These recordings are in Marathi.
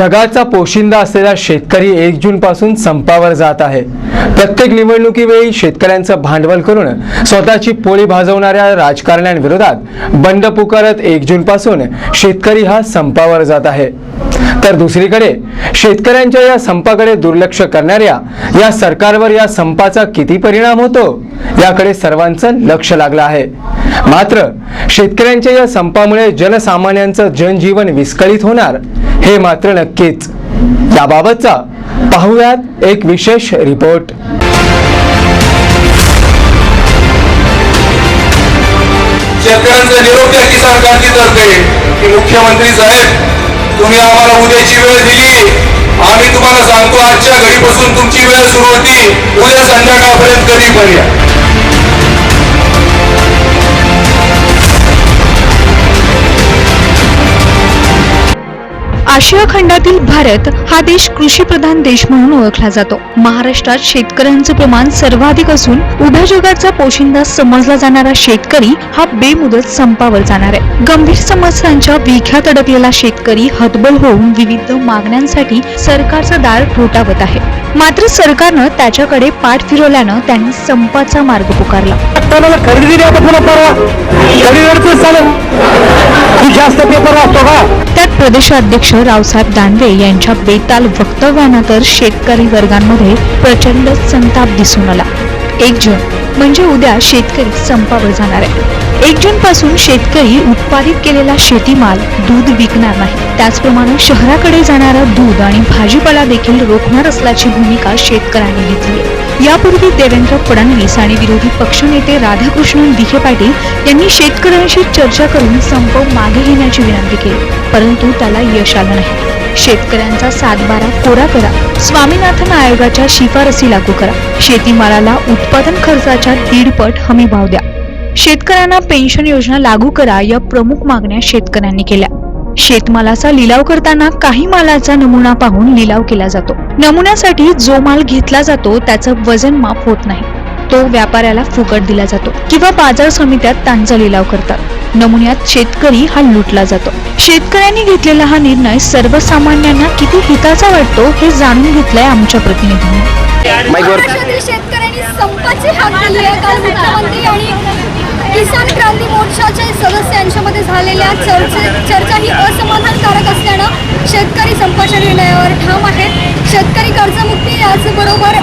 जगाचा पोशिंदा असलेला शेतकरी एक जून पासून संपावर जात आहे. प्रत्येक निवडणुकीवेळी शेतकऱ्यांचं भांडवल करून स्वतःची पोळी भाजवणाऱ्या राजकारण्यांविरोधात बंड पुकारत एक जून पासून शेतकरी हा संपावर जात आहे. तर दुसरीकडे शेतकऱ्यांच्या या संपाकडे दुर्लक्ष करणाऱ्या या सरकारवर या संपाचा किती परिणाम होतो याकडे सर्वांचं लक्ष लागलं आहे. मात्र शेतकऱ्यांच्या या संपामुळे जनसामान्यांचं जनजीवन विस्कळीत होणार हे मात्र नक्कीच. याबाबतचा पाहुयात एक विशेष रिपोर्ट. शेतकऱ्यांचा निरोप द्या किसान क्रांतीतर्फे. की मुख्यमंत्री साहेब तुम्ही आम्हाला उद्याची वेळ दिली. आम्ही तुम्हाला सांगतो आजच्या घडीपासून तुमची वेळ सुरू होती. उद्या संध्याकाळपर्यंत कधी पण या आशिया खंडातील भारत हा देश कृषीप्रधान देश म्हणून ओळखला जातो. महाराष्ट्रात शेतकऱ्यांचं प्रमाण सर्वाधिक असून उभ्या जगाचा पोशिंदा समजला जाणारा शेतकरी हा बेमुदत संपावर जाणार आहे. गंभीर समस्यांच्या विख्यात अडकलेला शेतकरी हतबल होऊन विविध मागण्यांसाठी सरकारचं दार ठोठावत आहे. मात्र सरकारनं त्याच्याकडे पाठ फिरवल्यानं त्यांनी संपाचा मार्ग पुकारला. त्यात प्रदेशाध्यक्ष रावसाहेब दानवे यांच्या बेताल वक्तव्यानं तर शेतकरी वर्गांमध्ये प्रचंड संताप दिसून आला. एक जून म्हणजे उद्या शेतकरी संपावर जाणार आहे. एक जून पासून शेतकरी उत्पादित केलेला शेतीमाल दूध विकणार नाही. त्याचप्रमाणे शहराकडे जाणारा दूध आणि भाजीपाला देखील रोखणार असल्याची भूमिका शेतकऱ्यांनी घेतली आहे. यापूर्वी देवेंद्र फडणवीस आणि विरोधी पक्षनेते राधाकृष्णन विखे पाटील यांनी शेतकऱ्यांशी चर्चा करून संप मागे घेण्याची विनंती केली परंतु त्याला यश आलं नाही. शेतकऱ्यांचा सातबारा कोरा करा. स्वामीनाथन आयोगाच्या शिफारसी लागू करा. शेतीमालाला उत्पादन खर्चाच्या दीडपट हमी भाव द्या. शेतकऱ्यांना पेन्शन योजना लागू करा या प्रमुख मागण्या शेतकऱ्यांनी केल्या. शेतमालाचा लिलाव करताना काही मालाचा नमुना पाहून लिलाव केला जातो. नमुन्यासाठी जो माल घेतला जातो त्याचं वजन माप होत नाही. तो व्यापाऱ्याला फुकट दिला जातो किंवा बाजार समित्यात त्यांचा लिलाव करतात. नमुन्यात शेतकरी हा लुटला जातो. शेतकऱ्यांनी घेतलेला हा निर्णय सर्वसामान्यांना किती हिताचा वाटतो हे जाणून घेतलंय आमच्या प्रतिनिधींनी. शेतकऱ्यांनी संपाची हाक दिली आहे काल मुख्यमंत्री आणि किसान क्रांती मोर्चाच्या सदस्यांच्यामध्ये झालेल्या चर्चे चर्चा ही असमाधानकारक असल्यानं शेतकरी संपाच्या निर्णयावर ठाम आहेत. शेतकरी कर्जमुक्ती याचबरोबर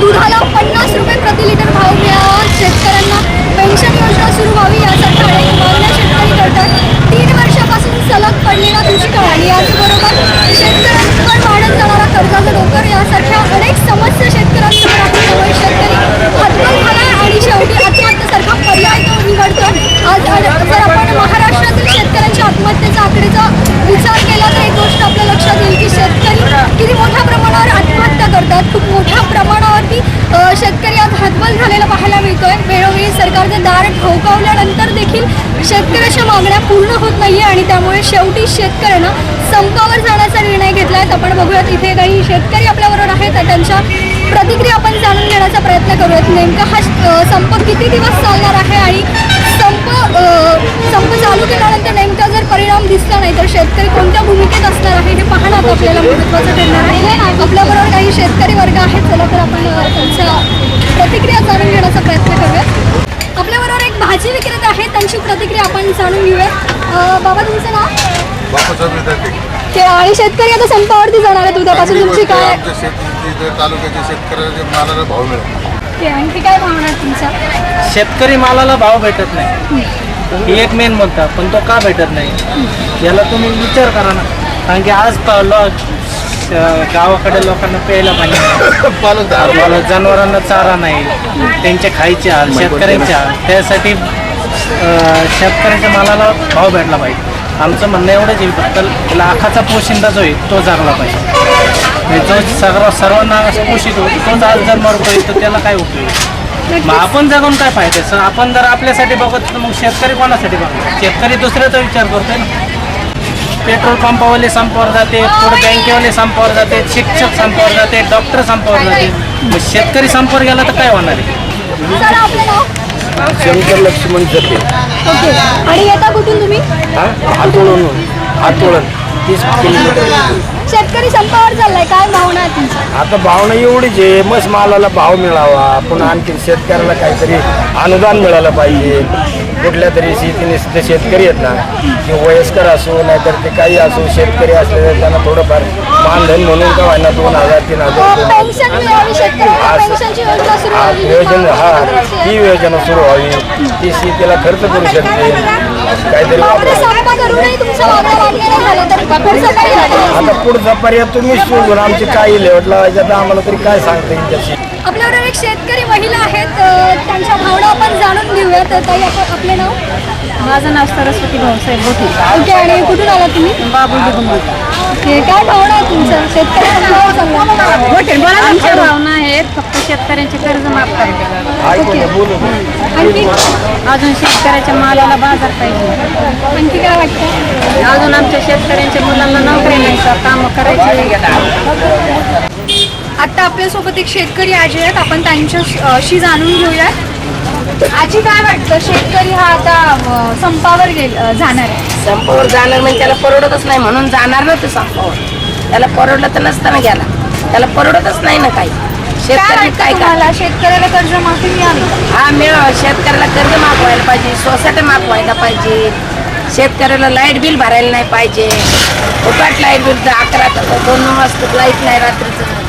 दुधाला पन्नास रुपये प्रति लिटर भाव मिळावा. शेतकऱ्यांना पेन्शन योजना सुरू व्हावी यासारख्या अनेक मागण्या शेतकरी करतात. तीन वर्षापासून सलग पडलेला दुष्काळ आणि याचबरोबर शेतकरी वाढत जाणारा कर्जाचा डोकर यासारख्या अनेक समस्या शेतकऱ्यांसमोर आहेत त्यामुळे शेतकरी हतबल झाला आणि शेवटी आत्महत्येसारखा पर्याय तो निवडतो आज आज जर आपण महाराष्ट्रातील शेतकऱ्यांच्या आत्महत्येचा आकडेचा विचार केला तर एक गोष्ट आपल्या लक्षात येईल की शेतकरी किती मोठ्या प्रमाणावर आत्महत्या करतात खूप मोठ्या प्रमाणावरती अ, शेतकरी आज झालेलं पाहायला मिळतोय. वेळोवेळी सरकारचे दार ठोकावल्यानंतर देखील शेतकऱ्याच्या मागण्या पूर्ण होत नाहीये आणि त्यामुळे शेवटी शेतकऱ्यांना संपावर जाण्याचा निर्णय घेतला आहे आपण बघूयात इथे काही शेतकरी आपल्याबरोबर आहेत तर त्यांच्या प्रतिक्रिया आपण जाणून घेण्याचा प्रयत्न करूयात. नेमका हा संप किती दिवस चालणार आहे आणि संप संप चालू केल्यानंतर नेमका जर परिणाम दिसला नाही तर शेतकरी कोणत्या भूमिकेत असणार आहे हे पाहणं आता आपल्याला महत्त्वाचं ठरणार आहे. आपल्याबरोबर काही शेतकरी वर्ग आहेत चला तर आपण त्यांचा प्रतिक्रिया जाणून घेण्याचा प्रयत्न करूयात. आपल्याबरोबर एक भाजी विक्रेते आहेत त्यांची प्रतिक्रिया आपण जाणून घेऊयात. अ, बाबा तुमचं नाव? ते- आणि शेतकरी आता संपावरती जाणार आहेत उद्यापासून. तुमची काय? तालुक्याच्या शेतकऱ्याच्या मालाला भाव आणखी काय भावना तुमच्या? शेतकरी मालाला भाव भेटत नाही. ही एक मेन मुद्दा पण तो का भेटत नाही? याला तुम्ही विचार करा ना. कारण की आज गावाकडे लोकांना प्यायला पाणी. मला जनावरांना चारा नाही. त्यांचे खायचे हाल शेतकऱ्यांचे हाल. त्यासाठी अं, शेतकऱ्याच्या मालाला भाव भेटला पाहिजे. आमचं म्हणणं एवढंच आहे फक्त लाखाचा पोशिंदा जो आहे तो जागला पाहिजे. आणि जो सर्व सर्वांना पोषित होतो तोच आज जर मरतोय तर त्याला काय उपयोग आहे? मग आपण जगून काय फायदा आहे? सर आपण जर आपल्यासाठी बघत तर मग शेतकरी कोणासाठी बघतो शेतकरी दुसऱ्याचा विचार करतोय ना. पेट्रोल पंपावाले संपावर जाते पुढे बँकेवाले संपावर जाते शिक्षक संपावर जाते डॉक्टर संपावर जाते. मग शेतकरी संपावर गेला तर काय होणार आहे? सर आपलं नाव शंकर लक्ष्मण जपे. ओके. आणि येता कुठून तुम्ही? हातोळण तीस किलोमीटर शेतकरी संपावर चाललाय काय भावना आहे आता भावना एवढीच आहे मस्त मालाला भाव मिळावा. पुन्हा आणखी शेतकऱ्याला काहीतरी अनुदान मिळालं पाहिजे. कुठल्या तरी शेतीने ते शेतकरी आहेत ना ते वयस्कर असो नाहीतर ते काही असो शेतकरी असले त्यांना थोडंफार मानधन म्हणून का व्हायना दोन हजार तीन हजार असं- योजना हा, व्हावी. योजना हा आहे. ती योजना सुरू व्हावी ती शेतीला खर्च करू शकते काहीतरी तर. आता पुढचा पर्याय तुम्ही शोधून आमची काही लेवट लावायची आता आम्हाला तरी काय सांगता येईल त्याची आपल्याबरोबर एक शेतकरी महिला आहेत अ, त्यांच्या भावना आपण जाणून घेऊयात. ताई आप- आपले नाव? माझं नाव सरस्वती भाऊसाहेब बोटी. ओके आणि कुठून आला तुम्ही? बाबुल ओके काय भावना आहे तुमच्या? चाललाय. आमच्या भावना आहेत फक्त शेतकऱ्यांचे कर्ज माफ करायचे. आणखी? अजून शेतकऱ्याच्या मालाला बाजार पाहिजे. आणखी काय वाटतं? अजून आमच्या शेतकऱ्यांच्या मुलांना नोकरी नाही कामं करायची आता आपल्यासोबत एक शेतकरी आजी आहेत. आपण त्यांच्याशी जाणून घेऊयात आजी काय वाटतं? शेतकरी हा आता संपावर गेल जाणार आहे. संपावर जाणार म्हणजे त्याला परवडतच नाही म्हणून जाणार ना ते संपावर. त्याला परवडलं तर नसताना गेला त्याला परवडतच नाही ना काही. काय शेतकरी काय तुम्हाला? शेतकऱ्याला कर्जमाफी मिळावी? हा मिळावा शेतकऱ्याला कर्ज माफ व्हायला पाहिजे. सोसायटी माफ व्हायला पाहिजे. शेतकऱ्याला लाइट बिल भरायला नाही पाहिजे. फुकट लाइट बिल अकरा दोन वाजता लाइट नाही रात्रीचं.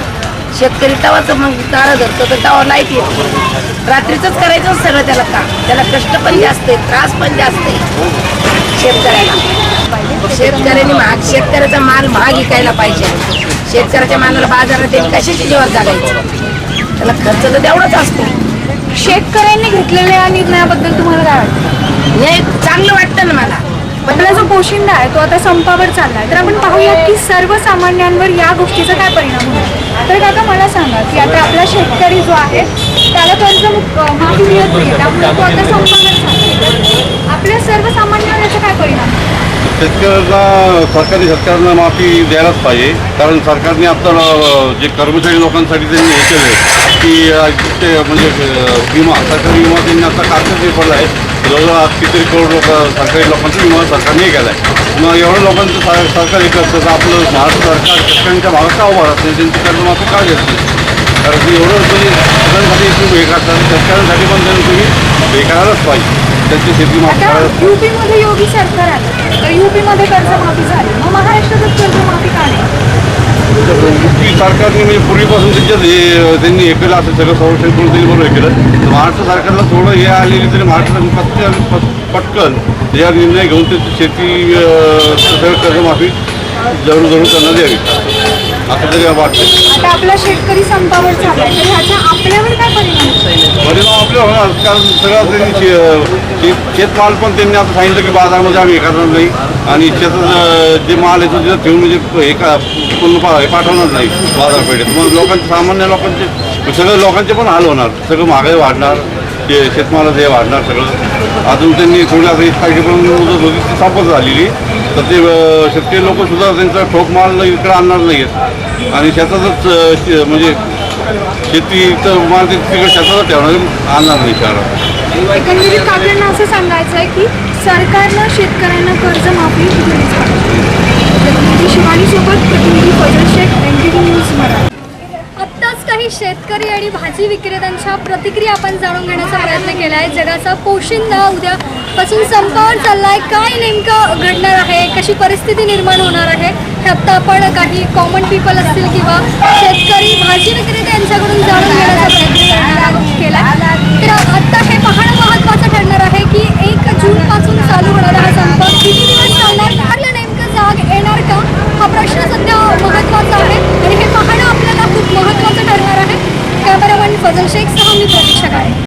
शेतकरी तवाच मग तारा धरतो तर तवा लाइट येते रात्रीचंच करायचं सगळं त्याला काम. त्याला कष्ट पण जास्त आहे त्रास पण जास्त आहे. शेतकऱ्याला. शेतकऱ्यांनी महाग शेतकऱ्याचा माल महाग विकायला पाहिजे. शेतकऱ्याच्या मालाला बाजारात येईल कशाची जेवण जागायचं त्याला खर्च तर तेवढाच असतो. शेतकऱ्यांनी घेतलेल्या निर्णयाबद्दल तुम्हाला काय वाटतं? हे चांगलं वाटतं ना मला. आपला जो पोशिंदा आहे तो आता संपावर चाललाय. तर आपण पाहूयात की सर्वसामान्यांवर या गोष्टीचा काय परिणाम होतो? तर काका मला सांगा की आता आपला शेतकरी जो आहे त्याला कर्ज माफी मिळत नाही त्यामुळे तो आता संपावर चाललाय. आपल्या सर्वसामान्यांवर याचा काय परिणाम शेतकऱ्यांना सरकारी शेतकऱ्यांना माफी द्यायलाच पाहिजे. कारण सरकारने आता जे कर्मचारी लोकांसाठी त्यांनी हे केलं की ते म्हणजे विमा सरकारी विमा त्यांनी आता कागद पडला आहे. जवळजवळ कितीतरी करोड लोक सरकारी लोकांचा विमा सरकारने केला आहे मग एवढ्या लोकांचं सर- सरकार हे करतं तर आपलं महाराष्ट्र सरकार शेतकऱ्यांच्या भागात का उभा राहत नाही? त्यांची कर्जमाफी का घेत नाही? कारण की एवढं म्हणजे तुम्ही सगळ्यांसाठी तुम्ही हे शेतकऱ्यांसाठी पण त्यांनी तुम्ही हे करायलाच पाहिजे. त्यांची शेती माफ आता करायलाच युपी मध्ये योगी सरकार आलं. तर युपी मध्ये कर्जमाफी झाली. मग महाराष्ट्रातच कर्जमाफी का नाही? युपी सरकारने म्हणजे पूर्वीपासून त्यांच्यात हे त्यांनी हे केलं असं सगळं संरक्षण करून त्यांनी बरोबर हे केलं. तर महाराष्ट्र सरकारला थोडं हे आलेली तरी महाराष्ट्र पटकन पट- पटकन या निर्णय घेऊन त्याची शेती अं, सगळं कर्जमाफी जरूर जरूर त्यांना द्यावी असं तरी वाटतं आता आपला शेतकरी संपावर चाललाय तर ह्याचा आपल्यावर काय परिणाम? परिणाम आपल्या होणार कारण सगळं त्यांनी शे- शेत शेतमाल पण त्यांनी आता सांगितलं की बाजारामध्ये आम्ही हे करणार नाही. आणि शेतात जे माल येतो तिथं ठेवून म्हणजे हे का पूर्ण पा- हे पाठवणार नाही बाजारपेठेत. मग लोकांचे सामान्य लोकांचे सगळं लोकांचे पण हाल होणार. सगळं महागाई वाढणार ते शेतमालाचं हे वाढणार सगळं. अजून त्यांनी थोडी आता होती ती संपत झालेली. तर ते शेतकरी लोक सुद्धा त्यांचा ठोक माल इकडे आणणार नाहीत आणि शेतातच म्हणजे शेतीचं माल ते तिकडे शेतातच ठेवणार आणणार नाही शहरात एकंदरीत काकांना असं सांगायचं आहे की सरकारनं शेतकऱ्यांना कर्जमाफी दिलीच पाहिजे. शिवानी सोबत प्रतिनिधी Fazal Shaikh N T V news Marathi. आत्ताच काही शेतकरी आणि भाजी विक्रेत्यांच्या प्रतिक्रिया आपण जाणून घेण्याचा प्रयत्न केला आहे जगाचा पोशिंदा पासून संपावर चाललाय. काय नेमकं घडणार आहे? कशी परिस्थिती निर्माण होणार आहे? हे आत्ता आपण काही कॉमन पीपल असतील किंवा शेतकरी भाजी विक्रेते यांच्याकडून जाणून घेण्याचा प्रयत्न करणार केला तर आत्ता हे पाहणं महत्त्वाचं ठरणार आहे की एक जून पासून चालू होणारा हा संप किती दिवस चालणार कारला नेमकं जाग येणार का हा प्रश्न सध्या महत्त्वाचा आहे आणि हे पाहणं आपल्याला खूप महत्त्वाचं ठरणार आहे कॅमेरामॅन फजल शेख सह मी प्रतीक्षा काळे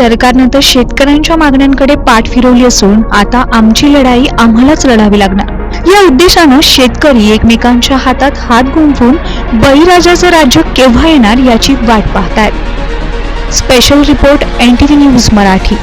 सरकारनं तर शेतकऱ्यांच्या मागण्यांकडे पाठ फिरवली असून आता आमची लढाई आम्हालाच लढावी लागणार. या उद्देशानं शेतकरी एकमेकांच्या हातात हात गुंफून बळीराजाचं राज्य केव्हा येणार याची वाट पाहतायत. Special report N T V news Marathi.